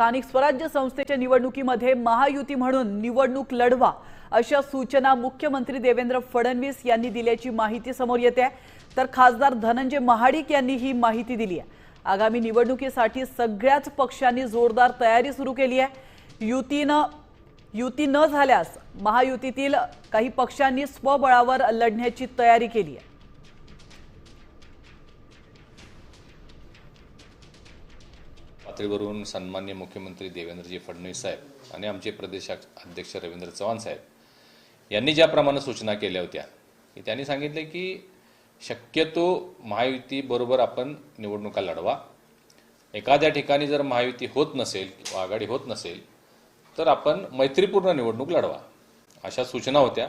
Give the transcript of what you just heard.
स्थानिक स्वराज्य संस्थेच्या निवडणुकीमध्ये महायुती म्हणून निवडणूक लढवा अशा सूचना मुख्यमंत्री देवेंद्र फडणवीस यांनी दिल्याची माहिती समोर येते. आहे तर खासदार धनंजय महाडिक यांनी ही माहिती दिली आहे. आगामी निवडणुकीसाठी सगळ्याच पक्षांनी जोरदार तयारी सुरू केली आहे. युतीनं युती न झाल्यास महायुतीतील काही पक्षांनी स्वबळावर लढण्याची तयारी केली आहे. पातळीवरून सन्मान्य मुख्यमंत्री देवेंद्रजी फडणवीस साहेब आणि आमचे प्रदेश अध्यक्ष रवींद्र चव्हाण साहेब यांनी ज्याप्रमाणे सूचना केल्या होत्या की त्यांनी सांगितले की शक्यतो महायुतीबरोबर आपण निवडणुका लढवा. एखाद्या ठिकाणी जर महायुती होत नसेल किंवा आघाडी होत नसेल तर आपण मैत्रीपूर्ण निवडणूक लढवा अशा सूचना होत्या.